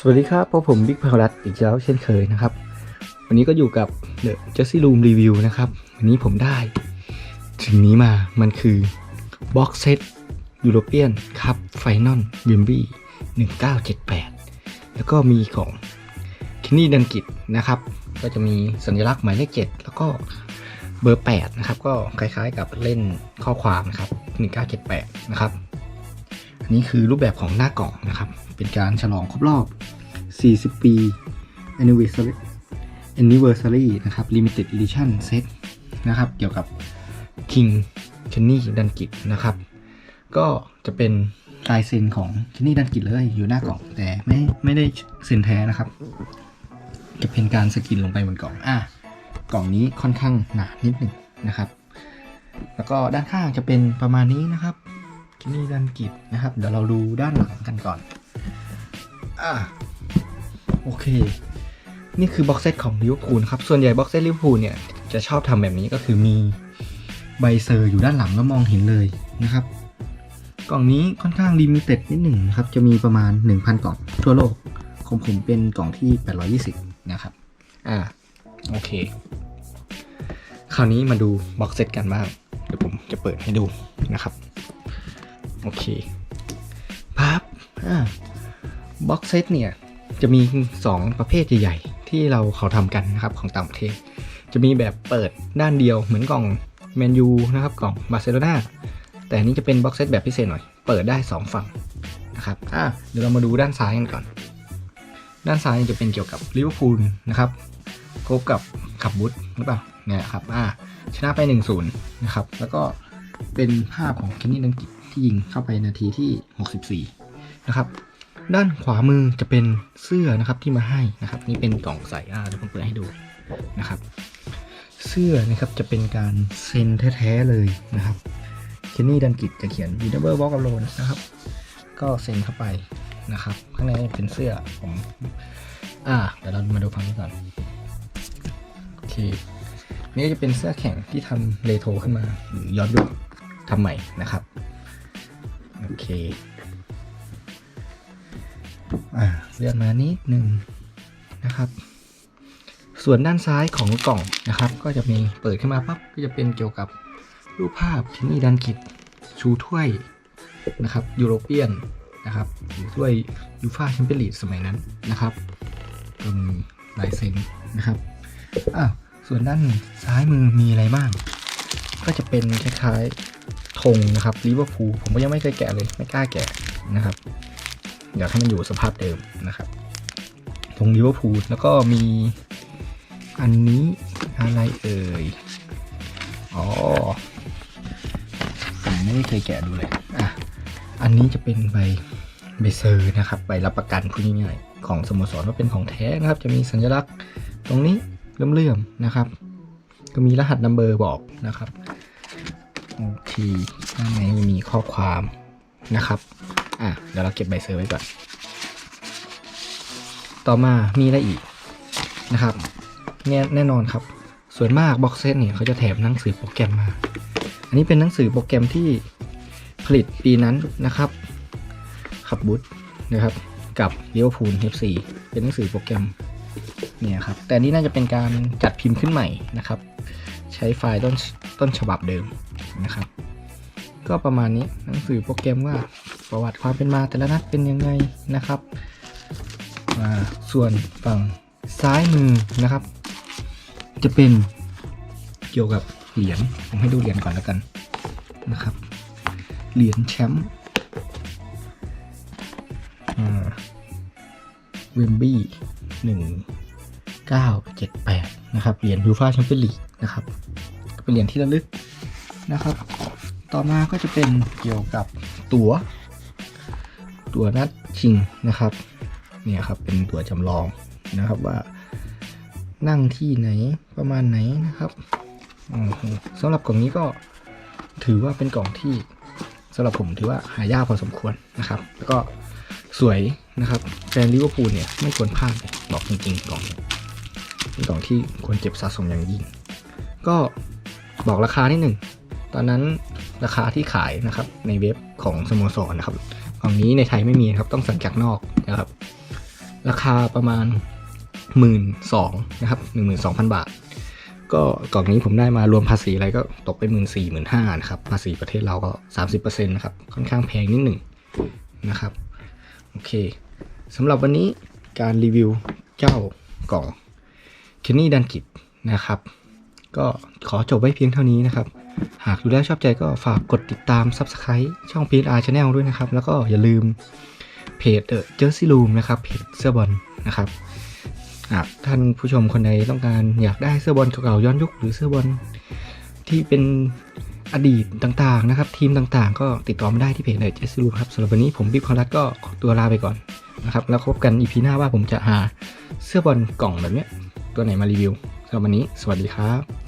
สวัสดีครับพบผมบิ๊กพารัตอีกแล้วเช่นเคยนะครับ วันนี้ก็อยู่กับ The Jesse Room Review นะครับ วันนี้ผมได้สิ่งนี้มามันคือ Box Set European Cup Final w i m b y 1978 แล้วก็มีของคินี่ดันกิตนะครับ ก็จะมีสัญลักษณ์หมายเลข 7 แล้วก็เบอร์ 8 นะครับ ก็คล้ายๆกับเล่นข้อความนะครับ 1978 นะครับ อันนี้คือรูปแบบของหน้ากล่องนะครับ เป็นการฉลองครบรอบ 40 ปี anniversary anniversary นะครับ limited edition set นะครับ เกี่ยวกับ King Kenny Dunkit นะครับ ก็จะเป็นลายเซ็นของ Kenny Dunkit เลยอยู่หน้ากล่อง แต่ไม่ไม่ได้เซ็นแท้นะครับ จะเป็นการสกินลงไปบนกล่องอะกล่องนี้ค่อนข้างหนานิดหนึ่งนะครับ แล้วก็ด้านข้างจะเป็นประมาณนี้นะครับ นี่ดันกิจนะครับ เดี๋ยวเราดูด้านหลังกันก่อนอ่าโอเค นี่คือบ็อกเซตของลิเวอร์พูลครับ ส่วนใหญ่บ็อกเซตลิเวอร์พูลเนี่ยจะชอบทำแบบนี้ก็คือมีใบเซอร์อยู่ด้านหลังแล้วมองเห็นเลยนะครับ กล่องนี้ค่อนข้างลิมิเต็ดนิดหนึ่งนะครับ จะมีประมาณ 1,000 กล่องทั่วโลกของผมเป็นกล่องที่ 820 นะครับ อ่า โอเค คราวนี้มาดูบ็อกเซตกันบ้าง เดี๋ยวผมจะเปิดให้ดูนะครับ โอเคปั๊บอ่าบ็อกเซตเนี่ย จะมี 2 ประเภทใหญ่ ๆ ที่เราเขาทำกันนะครับของต่างประเทศ จะมีแบบเปิดด้านเดียวเหมือนกล่องแมนยูนะครับกล่องบาร์เซโลนาแต่อันนี้จะเป็นบ็อกเซตแบบพิเศษหน่อย เปิดได้ 2 ฝั่งนะครับอะเดี๋ยวเรามาดูด้านซ้ายกันก่อน ด้านซ้ายจะเป็นเกี่ยวกับลิเวอร์พูลนะครับพบกับขับบุตหรือเปล่าเนี่ยครับอ่าชนะไป 1-0นะครับแล้วก็ เป็นภาพของเคนนี่ดังกิที่ยิงเข้าไปนาทีที่ 64 นะครับ ด้านขวามือจะเป็นเสื้อนะครับที่มาให้นะครับ นี่เป็นกล่องใส่อ่าเดี๋ยวผมเปิดให้ดูนะครับ เสื้อนะครับจะเป็นการเซ็นแท้ๆเลยนะครับเคนนี่ดันกิจจะเขียน v i n e r Walk Alone นะครับ ก็เซ็นเข้าไปนะครับ ข้างในเป็นเสื้อผมอ่าเดี๋ยวเรามาดูฝั่งนี้ก่อนโอเคนี่ก็จะเป็นเสื้อแข่งที่ทำเรโทรขึ้นมาหรือย้อนยุค ทำใหม่นะครับ โอเคอ่าเลื่อนมานิดหนึ่งนะครับ ส่วนด้านซ้ายของกล่องนะครับ ก็จะมีเปิดขึ้นมาปั๊บก็จะเป็นเกี่ยวกับรูปภาพที่นี่ดันกิจชูถ้วยนะครับยูโรเปียนนะครับหรือถ้วยยูฟ่าแชมเปี้ยนลีกสมัยนั้นนะครับก็มีลายเซ็นนะครับอ้าวส่วนด้านซ้ายมือมีอะไรบ้าง ก็จะเป็นคล้ายๆ ธงนะครับลิเวอร์พูลผมก็ยังไม่เคยแกะเลยไม่กล้าแกะนะครับอยากให้มันอยู่สภาพเดิมนะครับธงลิเวอร์พูลแล้วก็มีอันนี้อะไรเอ่ยอ๋อผมไม่เคยแกะดูเลยอะอันนี้จะเป็นใบใบเซอร์นะครับใบรับประกันพูดง่ายๆของสโมสรว่าเป็นของแท้นะครับ จะมีสัญลักษณ์ตรงนี้เลื่อมๆนะครับ ก็มีรหัสนัมเบอร์บอกนะครับ โอเคข้างในมีข้อความนะครับ อะเดี๋ยวเราเก็บใบเซอร์ไว้ก่อน ต่อมามีอะไรอีกนะครับแน่แน่นอนครับ ส่วนมากบ็อกเซตเนี่ยเขาจะแถมหนังสือโปรแกรมมา อันนี้เป็นหนังสือโปรแกรมที่ผลิตปีนั้นนะครับขับบุตนะครับ กับเลี้ยวพูล F4 เป็นหนังสือโปรแกรมเนี่ยครับ แต่นนี้น่าจะเป็นการจัดพิมพ์ขึ้นใหม่นะครับ ใช้ไฟล์ต้นต้นฉบับเดิม นะครับ ก็ประมาณนี้หนังสือโปรแกรมว่าประวัติความเป็นมาแต่ละนัดเป็นยังไงนะครับอ่าส่วนฝั่งซ้ายมือนะครับ จะเป็นเกี่ยวกับเหรียญผมให้ดูเหรียญก่อนแล้วกันนะครับ เหรียญแชมป์เวมบี้หนึ่งเก้าเจ็ดแปดนะครับเหรียญยูฟ่าแชมเปี้ยนลีกนะครับเป็นเหรียญที่ระลึก นะครับ ต่อมาก็จะเป็นเกี่ยวกับตัว๋ว ตั๋วนัดชิงนะครับ เนี่ยครับเป็นตั๋วจำลองนะครับว่า นั่งที่ไหนประมาณไหนนะครับสำหรับกล่องนี้ก็ถือว่าเป็นกล่องที่สำหรับผมถือว่าหายากพอสมควรนะครับ แล้วก็สวยนะครับแฟนลิเวอร์พูลเนี่ยไม่ควรพลาดเลยบอกจริงๆกล่องนี้เป็นกล่องที่ควรเก็บสะสมอย่างยิ่ง ก็บอกราคานิดหนึ่ง ตอนนั้นราคาที่ขายนะครับในเว็บของสโมสรนะครับกล่องนี้ในไทยไม่มีครับต้องสั่งจากนอกนะครับ ราคาประมาณหมื่นสองนะครับหนึ่งหมื่นสองพันบาท ก็กล่องนี้ผมได้มารวมภาษีอะไรก็ตกไปหมื่นสี่หมื่นห้านะครับภาษีประเทศเราก็สามสิบเปอร์เซ็นต์นะครับค่อนข้างแพงนิดหนึ่งนะครับโอเคสำหรับวันนี้การรีวิวเจ้ากล่อง k e n n y ดันกิ t นะครับ ก็ขอจบไว้เพียงเท่านี้นะครับ หากดูแล้วชอบใจก็ฝากกดติดตาม Subscribe ช่อง PR Channel ด้วยนะครับ แล้วก็อย่าลืมเพจเดอเจอร์ซี่ลูมนะครับเพจเสื้อบอลนะครับหากท่านผู้ชมคนใดต้องการอยากได้เสื้อบอลเก่าๆย้อนยุคหรือเสื้อบอลที่เป็นอดีตต่างๆนะครับ ทีมต่างๆ ก็ติดต่อมาได้ที่เพจเอเจอร์ซี่ลูมครับสำหรับวันนี้ผมบิ๊กคอรัตก็ขอตัวลาไปก่อนนะครับ แล้วพบกันอีพีหน้าว่าผมจะหาเสื้อบอลกล่องแบบเนี้ยตัวไหนมารีวิวสำหรับวันนี้ สวัสดีครับ